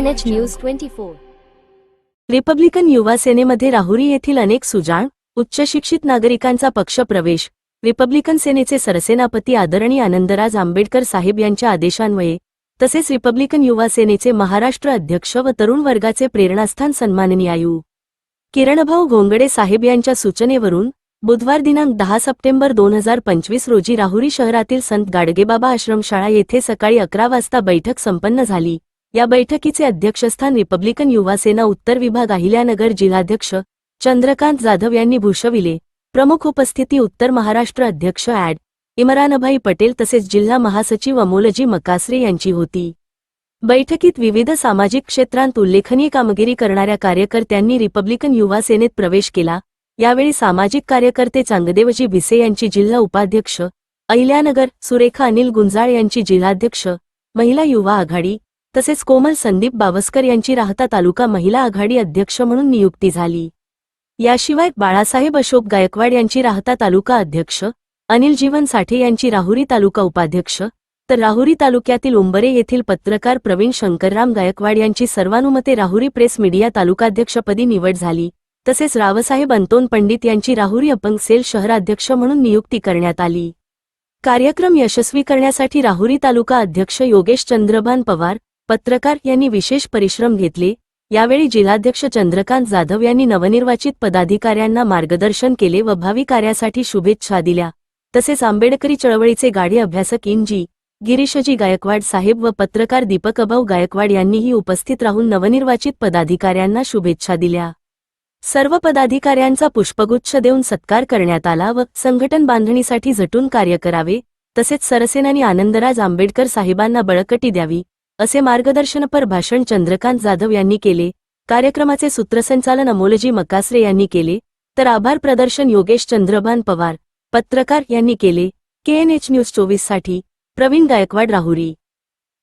KNH News 24. Republican युवा सेनेमध्ये राहुरी येथील अनेक सुजाण उच्च शिक्षित नागरिकांचा पक्ष प्रवेश रिपब्लिकन सेनेचे सरसेनापती आदरणीय आनंदराज आंबेडकर साहेब यांच्या आदेशान्वये तसेच रिपब्लिकन युवा सेनेचे महाराष्ट्र अध्यक्ष व तरुण वर्गाचे प्रेरणास्थान सन्माननीय आयु किरणभाऊ घोंगडे साहेब यांच्या सूचनेवरून बुधवार दिनांक दहा सप्टेंबर दोन हजार पंचवीस रोजी राहुरी शहरातील संत गाडगेबाबा आश्रमशाळा येथे सकाळी अकरा वाजता बैठक संपन्न झाली या बैठकीचे अध्यक्षस्थान रिपब्लिकन युवा सेना उत्तर विभाग अहिल्यानगर जिल्हाध्यक्ष चंद्रकांत जाधव यांनी भूषविले. प्रमुख उपस्थिती उत्तर महाराष्ट्र अध्यक्ष ॲड. इमरानभाई पटेल तसेच जिल्हा महासचिव अमोलजी मकासरे यांची होती. बैठकीत विविध सामाजिक क्षेत्रांत उल्लेखनीय कामगिरी करणाऱ्या कार्यकर्त्यांनी रिपब्लिकन युवा सेनेत प्रवेश केला. यावेळी सामाजिक कार्यकर्ते चांगदेवजी भिसे यांची जिल्हा उपाध्यक्ष अहिल्यानगर सुरेखा अनिल गुंजाळ यांची जिल्हाध्यक्ष महिला युवा आघाडी तसेच कोमल संदीप बावस्कर यांची राहता तालुका महिला आघाडी अध्यक्ष म्हणून नियुक्ती झाली. याशिवाय बाळासाहेब अशोक गायकवाड यांची राहता तालुका अध्यक्ष अनिल जीवन साठे यांची राहुरी तालुका उपाध्यक्ष तर राहुरी तालुक्यातील उंबरे येथील पत्रकार प्रवीण शंकरराम गायकवाड यांची सर्वानुमते राहुरी प्रेस मीडिया तालुकाध्यक्षपदी निवड झाली. तसेच रावसाहेब अंतोन पंडित यांची राहुरी अपंग सेल शहराध्यक्ष म्हणून नियुक्ती करण्यात आली. कार्यक्रम यशस्वी करण्यासाठी राहुरी तालुका अध्यक्ष योगेश चंद्रभान पवार पत्रकार यांनी विशेष परिश्रम घेतले. यावेळी जिल्हाध्यक्ष चंद्रकांत जाधव यांनी नवनिर्वाचित पदाधिकाऱ्यांना मार्गदर्शन केले व भावी कार्यासाठी शुभेच्छा दिल्या. तसेच आंबेडकरी चळवळीचे गाडी अभ्यासक इंजी गिरीशजी गायकवाड साहेब व पत्रकार दीपक अभाऊ गायकवाड यांनीही उपस्थित राहून नवनिर्वाचित पदाधिकाऱ्यांना शुभेच्छा दिल्या. सर्व पदाधिकाऱ्यांचा पुष्पगुच्छ देऊन सत्कार करण्यात आला व संघटन बांधणीसाठी झटून कार्य करावे. तसेच सरसेनानी आनंदराज आंबेडकर साहेबांना बळकटी द्यावी. असे मार्गदर्शनपर भाषण चंद्रकांत जाधव यांनी केले. कार्यक्रमाचे सूत्रसंचालन अमोलजी मकासरे यांनी केले. तर आभार प्रदर्शन योगेश चंद्रभान पवार पत्रकार यांनी केले. केएनएच न्यूज चोवीससाठी प्रवीण गायकवाड राहुरी.